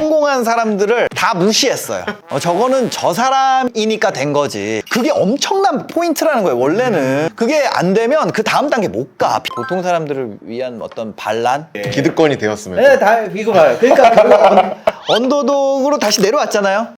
성공한 사람들을 다 무시했어요. 어, 저거는 저 사람이니까 된 거지. 그게 엄청난 포인트라는 거예요, 원래는. 그게 안 되면 그 다음 단계 못 가. 보통 사람들을 위한 어떤 반란? 기득권이 되었으면 네, 다 이거 봐요. 그러니까 그 언- 언더독으로 다시 내려왔잖아요.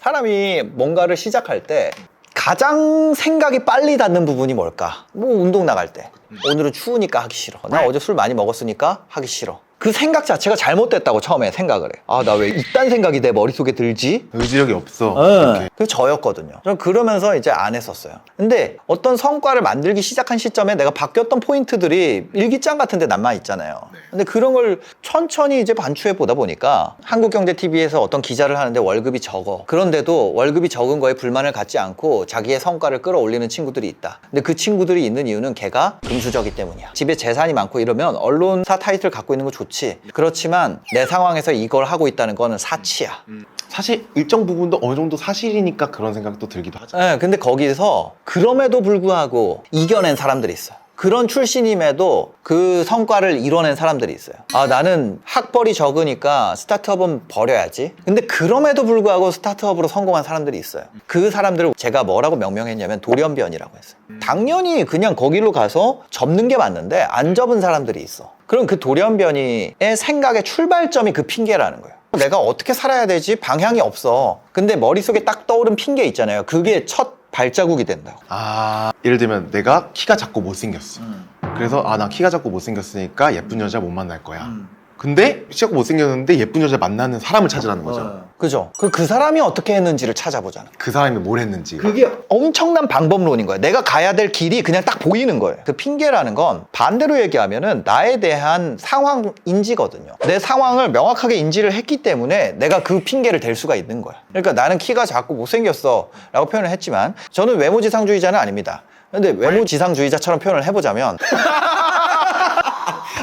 사람이 뭔가를 시작할 때 가장 생각이 빨리 닿는 부분이 뭘까? 뭐 운동 나갈 때. 오늘은 추우니까 하기 싫어. 나 어제 술 많이 먹었으니까 하기 싫어. 그 생각 자체가 잘못됐다고 처음에 생각을 해. 아, 나 왜 이딴 생각이 내 머릿속에 들지? 의지력이 없어. 네. 이렇게. 그 저였거든요. 저는 그러면서 이제 안 했었어요. 근데 어떤 성과를 만들기 시작한 시점에 내가 바뀌었던 포인트들이 일기장 같은 데 남아 있잖아요. 근데 그런 걸 천천히 이제 반추해 보다 보니까 한국경제TV에서 어떤 기자를 하는데 월급이 적어. 그런데도 월급이 적은 거에 불만을 갖지 않고 자기의 성과를 끌어올리는 친구들이 있다. 근데 그 친구들이 있는 이유는 걔가 금수저기 때문이야. 집에 재산이 많고 이러면 언론사 타이틀 갖고 있는 거 좋 지. 그렇지만 내 상황에서 이걸 하고 있다는 거는 사치야. 사실 일정 부분도 어느 정도 사실이니까 그런 생각도 들기도 하죠. 네, 근데 거기서 그럼에도 불구하고 이겨낸 사람들이 있어요. 그런 출신임에도 그 성과를 이뤄낸 사람들이 있어요. 아, 나는 학벌이 적으니까 스타트업은 버려야지. 근데 그럼에도 불구하고 스타트업으로 성공한 사람들이 있어요. 그 사람들을 제가 뭐라고 명명했냐면 돌연변이라고 했어요. 당연히 그냥 거기로 가서 접는 게 맞는데 안 접은 사람들이 있어. 그럼 그 돌연변이의 생각의 출발점이 그 핑계라는 거예요. 내가 어떻게 살아야 되지? 방향이 없어. 근데 머릿속에 딱 떠오른 핑계 있잖아요. 그게 첫 발자국이 된다고. 아 예를 들면 내가 키가 작고 못생겼어. 음. 그래서 아 나 키가 작고 못생겼으니까 예쁜 여자 못 만날 거야. 음. 근데 키 작고 못생겼는데 예쁜 여자 만나는 사람을 찾으라는 거죠. 그죠? 그, 그 사람이 어떻게 했는지를 찾아보잖아. 그 사람이 뭘 했는지. 그게 엄청난 방법론인 거야. 내가 가야 될 길이 그냥 딱 보이는 거예요. 그 핑계라는 건 반대로 얘기하면은 나에 대한 상황 인지거든요. 내 상황을 명확하게 인지를 했기 때문에 내가 그 핑계를 댈 수가 있는 거야. 그러니까 나는 키가 작고 못생겼어 라고 표현을 했지만 저는 외모지상주의자는 아닙니다. 근데 외모지상주의자처럼 표현을 해보자면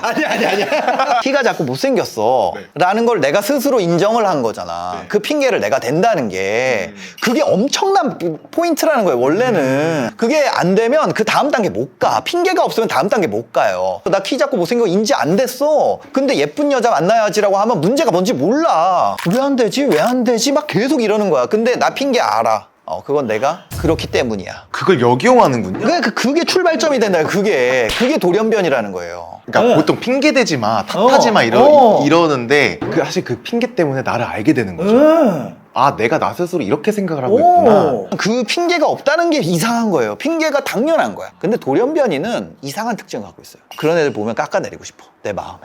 아니 아니 아니. 키가 작고 못생겼어. 라는 걸 내가 스스로 인정을 한 거잖아. 그 핑계를 내가 댄다는 게. 그게 엄청난 포인트라는 거예요 원래는. 그게 안 되면 그 다음 단계 못 가. 핑계가 없으면 다음 단계 못 가요. 나 키 작고 못생겨 인지 안 됐어. 근데 예쁜 여자 만나야지라고 하면 문제가 뭔지 몰라. 왜 안 되지? 왜 안 되지? 막 계속 이러는 거야. 근데 나 핑계 알아. 어 그건 내가 그렇기 때문이야. 그걸 역이용하는군요. 그게, 그- 그게 출발점이 된다 그게. 그게 돌연변이라는 거예요 그러니까 네. 보통 핑계 대지 마, 탓하지 마 어, 이러, 어. 이러는데 그 사실 그 핑계 때문에 나를 알게 되는 거죠. 응. 아 내가 나 스스로 이렇게 생각을 하고 있구나. 오. 그 핑계가 없다는 게 이상한 거예요. 핑계가 당연한 거야. 근데 돌연변이는 이상한 특징을 갖고 있어요. 그런 애들 보면 깎아내리고 싶어. 내 마음에.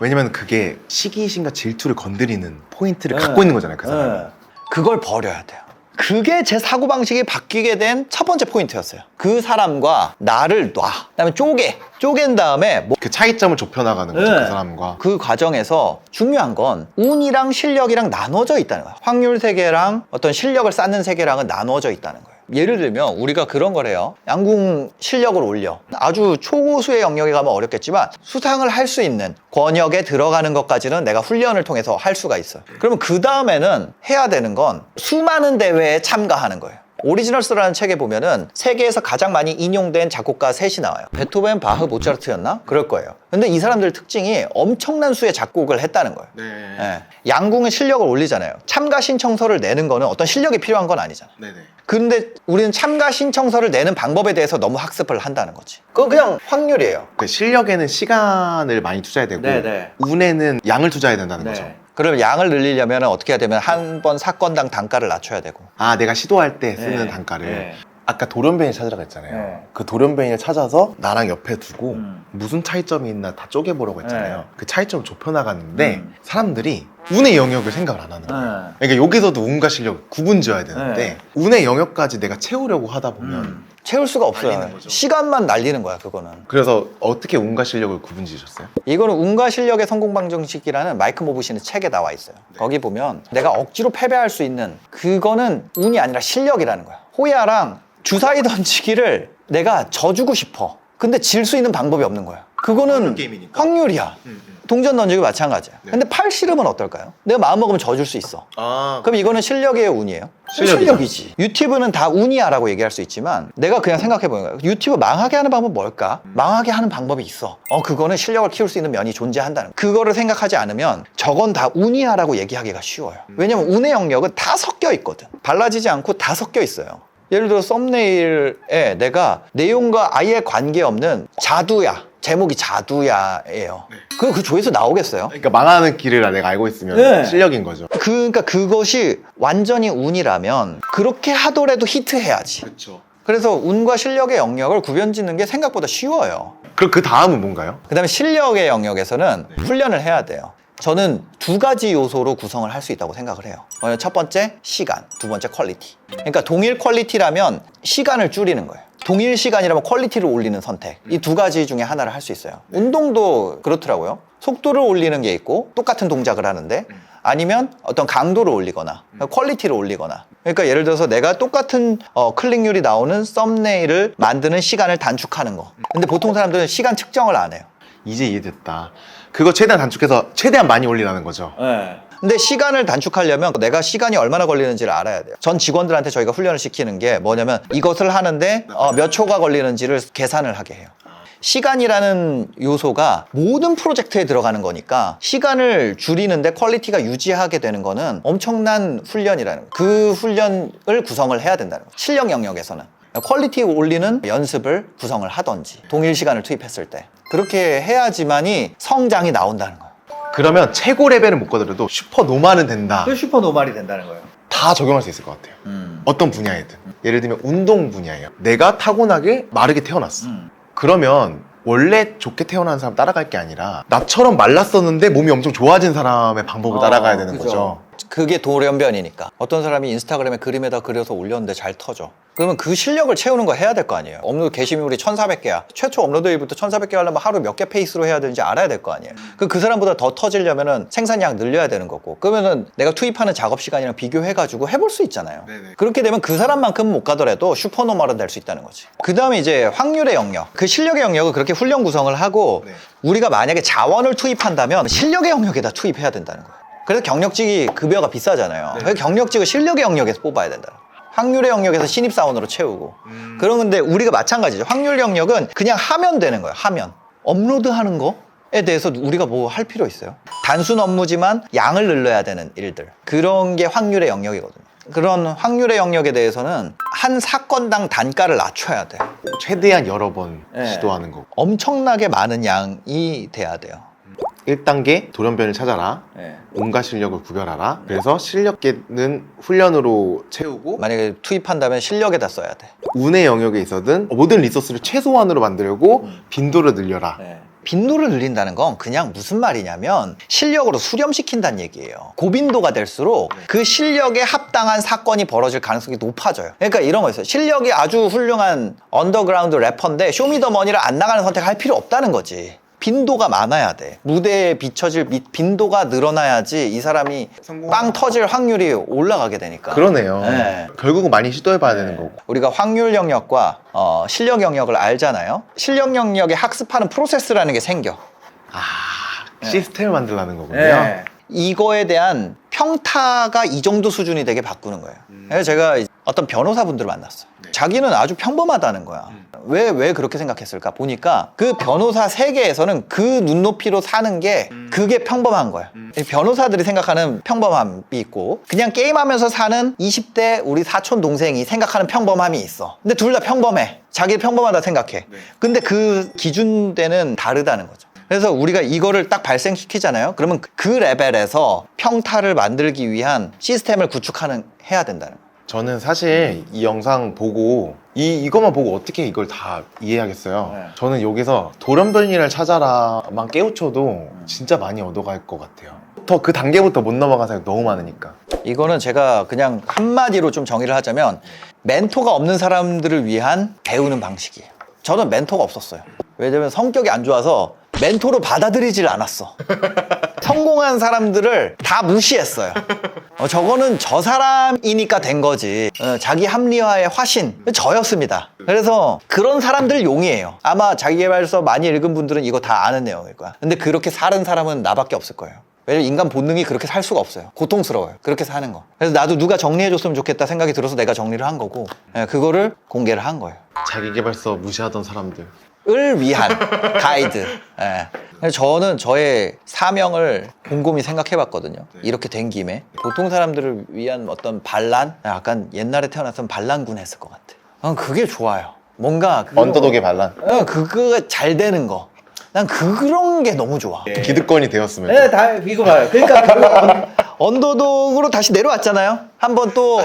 왜냐면 그게 시기심과 질투를 건드리는 포인트를 네. 갖고 있는 거잖아요, 그 사람은. 네. 그걸 버려야 돼요. 그게 제 사고방식이 바뀌게 된 첫 번째 포인트였어요. 그 사람과 나를 놔. 그 다음에 쪼개. 쪼갠 다음에 뭐 그 차이점을 좁혀나가는 거죠, 네. 그 사람과. 그 과정에서 중요한 건 운이랑 실력이랑 나눠져 있다는 거야. 확률 세계랑 어떤 실력을 쌓는 세계랑은 나눠져 있다는 거예요. 예를 들면 우리가 그런 걸 해요. 양궁 실력을 올려. 아주 초고수의 영역에 가면 어렵겠지만 수상을 할 수 있는 권역에 들어가는 것까지는 내가 훈련을 통해서 할 수가 있어요. 그러면 그 다음에는 해야 되는 건 수많은 대회에 참가하는 거예요. 오리지널스라는 책에 보면은 세계에서 가장 많이 인용된 작곡가 셋이 나와요. 베토벤, 바흐, 모차르트였나? 그럴 거예요. 근데 이 사람들 특징이 엄청난 수의 작곡을 했다는 거예요. 네. 예. 양궁은 실력을 올리잖아요. 참가 신청서를 내는 거는 어떤 실력이 필요한 건 아니잖아. 네네. 근데 우리는 참가 신청서를 내는 방법에 대해서 너무 학습을 한다는 거지. 그건 그냥 확률이에요. 그 실력에는 시간을 많이 투자해야 되고 네네. 운에는 양을 투자해야 된다는 거죠. 그럼 양을 늘리려면 어떻게 해야 되면 한 번 사건당 단가를 낮춰야 되고. 아 내가 시도할 때 쓰는 네. 단가를 네. 아까 돌연변이 찾으라고 했잖아요. 네. 그 돌연변이를 찾아서 나랑 옆에 두고 음. 무슨 차이점이 있나 다 쪼개보라고 했잖아요. 네. 그 차이점을 좁혀나갔는데 음. 사람들이 운의 영역을 생각을 안 하는 거예요. 네. 그러니까 여기서도 운과 실력 구분 지어야 되는데 네. 운의 영역까지 내가 채우려고 하다 보면 음. 채울 수가 없어요. 날리는 거죠. 시간만 날리는 거야, 그거는. 그래서 어떻게 운과 실력을 구분 지으셨어요? 이거는 운과 실력의 성공 방정식이라는 마이크 모브시는 책에 나와 있어요. 거기 보면 내가 억지로 패배할 수 있는 그거는 운이 아니라 실력이라는 거야. 호야랑 주사위 던지기를 내가 져주고 싶어. 근데 질 수 있는 방법이 없는 거야. 그거는 확률 게임이니까. 확률이야. 음, 음. 동전 던지기 마찬가지야. 네. 근데 팔 씨름은 어떨까요? 내가 마음 먹으면 져줄 수 있어. 아 그럼 이거는 실력이에요, 운이에요? 실력이죠. 실력이지. 유튜브는 다 운이야라고 얘기할 수 있지만 내가 그냥 생각해 보는 거야. 유튜브 망하게 하는 방법은 뭘까? 망하게 하는 방법이 있어. 어, 그거는 실력을 키울 수 있는 면이 존재한다는 거. 그거를 생각하지 않으면 저건 다 운이야라고 얘기하기가 쉬워요. 왜냐면 운의 영역은 다 섞여 있거든. 발라지지 않고 다 섞여 있어요. 예를 들어 썸네일에 내가 내용과 아예 관계없는 자두야. 제목이 자두야예요. 그, 그 조회수 나오겠어요? 그러니까 망하는 길을 내가 알고 있으면 네. 실력인 거죠. 그, 그러니까 그것이 완전히 운이라면 그렇게 하더라도 히트해야지. 그렇죠. 그래서 운과 실력의 영역을 구별짓는 게 생각보다 쉬워요. 그럼 그 다음은 뭔가요? 그 다음에 실력의 영역에서는 훈련을 해야 돼요. 저는 두 가지 요소로 구성을 할 수 있다고 생각을 해요. 어, 첫 번째, 시간. 두 번째, 퀄리티. 그러니까 동일 퀄리티라면 시간을 줄이는 거예요. 동일 시간이라면 퀄리티를 올리는 선택. 이 두 가지 중에 하나를 할 수 있어요. 운동도 그렇더라고요. 속도를 올리는 게 있고 똑같은 동작을 하는데 아니면 어떤 강도를 올리거나 퀄리티를 올리거나 그러니까 예를 들어서 내가 똑같은 어, 클릭률이 나오는 썸네일을 만드는 시간을 단축하는 거 근데 보통 사람들은 시간 측정을 안 해요 이제 이해됐다. 그거 최대한 단축해서 최대한 많이 올리라는 거죠. 근데 시간을 단축하려면 내가 시간이 얼마나 걸리는지를 알아야 돼요. 전 직원들한테 저희가 훈련을 시키는 게 뭐냐면 이것을 하는데 어, 몇 초가 걸리는지를 계산을 하게 해요. 시간이라는 요소가 모든 프로젝트에 들어가는 거니까 시간을 줄이는데 퀄리티가 유지하게 되는 거는 엄청난 훈련이라는 거예요. 그 훈련을 구성을 해야 된다는 거예요. 실력 영역에서는. 퀄리티 올리는 연습을 구성을 하던지 동일 시간을 투입했을 때 그렇게 해야지만이 성장이 나온다는 거예요. 그러면 최고 레벨은 못 거더라도 슈퍼 노말은 된다. 슈퍼 노말이 된다는 거예요. 다 적용할 수 있을 것 같아요. 음. 어떤 분야에든. 예를 들면 운동 분야예요. 내가 타고나게 마르게 태어났어. 음. 그러면 원래 좋게 태어난 사람 따라갈 게 아니라 나처럼 말랐었는데 몸이 엄청 좋아진 사람의 방법을 따라가야 되는 어, 그죠. 거죠. 그게 돌연변이니까. 어떤 사람이 인스타그램에 그림에다 그려서 올렸는데 잘 터져. 그러면 그 실력을 채우는 거 해야 될 거 아니에요. 업로드 게시물이 1,400개야. 최초 업로드일부터 1,400개 하려면 하루 몇 개 페이스로 해야 되는지 알아야 될 거 아니에요. 그, 그 사람보다 더 터지려면은 생산량 늘려야 되는 거고. 그러면은 내가 투입하는 작업 시간이랑 비교해가지고 해볼 수 있잖아요. 네네. 그렇게 되면 그 사람만큼 못 가더라도 슈퍼노멀은 될 수 있다는 거지. 그 다음에 이제 확률의 영역. 그 실력의 영역을 그렇게 훈련 구성을 하고 네. 우리가 만약에 자원을 투입한다면 실력의 영역에다 투입해야 된다는 거예요. 그래서 경력직이 급여가 비싸잖아요. 네. 그래서 경력직을 실력의 영역에서 뽑아야 된다. 확률의 영역에서 신입사원으로 채우고. 음. 그런 건데 우리가 마찬가지죠. 확률 영역은 그냥 하면 되는 거예요. 하면. 업로드하는 거에 대해서 우리가 뭐 할 필요 있어요? 단순 업무지만 양을 늘려야 되는 일들. 그런 게 확률의 영역이거든요. 그런 확률의 영역에 대해서는 한 사건당 단가를 낮춰야 돼. 최대한 여러 번 네. 시도하는 거고. 엄청나게 많은 양이 돼야 돼요. 1단계 돌연변을 찾아라. 온갖 실력을 구별하라. 그래서 실력계는 훈련으로 채우고 만약에 투입한다면 실력에다 써야 돼. 운의 영역에 있어든 모든 리소스를 최소한으로 만들고 음. 빈도를 늘려라. 빈도를 늘린다는 건 그냥 무슨 말이냐면 실력으로 수렴시킨다는 얘기예요. 고빈도가 될수록 그 실력에 합당한 사건이 벌어질 가능성이 높아져요. 그러니까 이런 거 있어요. 실력이 아주 훌륭한 언더그라운드 래퍼인데 쇼미더머니를 안 나가는 선택을 할 필요 없다는 거지. 빈도가 많아야 돼. 무대에 비춰질 미- 빈도가 늘어나야지 이 사람이 빵 터질 확률이 올라가게 되니까. 그러네요. 네. 결국은 많이 시도해봐야 되는 거고. 우리가 확률 영역과 어, 실력 영역을 알잖아요. 실력 영역에 학습하는 프로세스라는 게 생겨. 아, 네. 시스템을 만들라는 거군요. 이거에 대한 평타가 이 정도 수준이 되게 바꾸는 거예요. 그래서 제가 어떤 변호사분들을 만났어요. 네. 자기는 아주 평범하다는 거야. 왜, 왜 그렇게 생각했을까? 보니까 그 변호사 세계에서는 그 눈높이로 사는 게 그게 평범한 거야. 이 변호사들이 생각하는 평범함이 있고 그냥 게임하면서 사는 20대 우리 사촌 동생이 생각하는 평범함이 있어. 근데 둘 다 평범해. 자기 평범하다 생각해. 근데 그 기준대는 다르다는 거죠. 그래서 우리가 이거를 딱 발생시키잖아요. 그러면 그 레벨에서 평타를 만들기 위한 시스템을 구축하는 해야 된다는 거예요. 저는 사실 이 영상 보고 이 이것만 보고 어떻게 이걸 다 이해하겠어요. 네. 저는 여기서 돌연변이를 찾아라만 깨우쳐도 진짜 많이 얻어갈 것 같아요. 더 그 단계부터 못 넘어간 사람이 너무 많으니까. 이거는 제가 그냥 한마디로 좀 정의를 하자면 멘토가 없는 사람들을 위한 배우는 방식이에요. 저는 멘토가 없었어요. 왜냐면 성격이 안 좋아서 멘토로 받아들이질 않았어. 성공한 사람들을 다 무시했어요. 어, 저거는 저 사람이니까 된 거지. 어, 자기 합리화의 화신 저였습니다. 그래서 그런 사람들 용이에요. 아마 자기개발서 많이 읽은 분들은 이거 다 아는 내용일 거야. 근데 그렇게 사는 사람은 나밖에 없을 거예요. 왜냐면 인간 본능이 그렇게 살 수가 없어요. 고통스러워요. 그렇게 사는 거. 그래서 나도 누가 정리해줬으면 좋겠다 생각이 들어서 내가 정리를 한 거고, 예, 그거를 공개를 한 거예요. 자기개발서 무시하던 사람들. 을 위한 가이드. 예. 저는 저의 사명을 곰곰이 생각해 봤거든요. 이렇게 된 김에. 보통 사람들을 위한 어떤 반란? 약간 옛날에 태어났으면 반란군 했을 것 같아. 난 그게 좋아요. 뭔가. 그거- 언더독의 반란. 어, 그거가 잘 되는 거. 난 그런 게 너무 좋아. 기득권이 되었으면. 네, 다 이거 봐요. 그러니까 그 언, 언더독으로 다시 내려왔잖아요. 한번 또.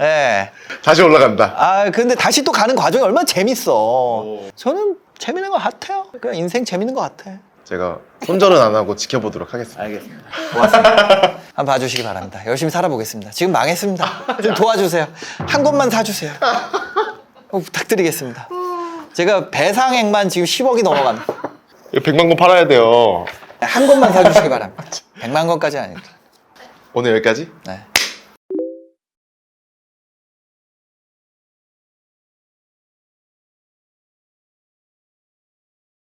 예. 다시 올라간다. 아 근데 다시 또 가는 과정이 얼마나 재밌어. 저는 재밌는 것 같아요. 그냥 인생 재밌는 것 같아. 제가 손절은 안 하고 지켜보도록 하겠습니다. 알겠습니다. 고맙습니다. 한번 봐주시기 바랍니다. 열심히 살아보겠습니다. 지금 망했습니다. 좀 도와주세요. 한 곳만 사주세요. 꼭 부탁드리겠습니다. 제가 배상액만 지금 10억이 넘어갑니다. 이거 100만 건 팔아야 돼요. 한 곳만 사주시기 바랍니다. 100만 건까지 아닙니다. 오늘 여기까지? 네.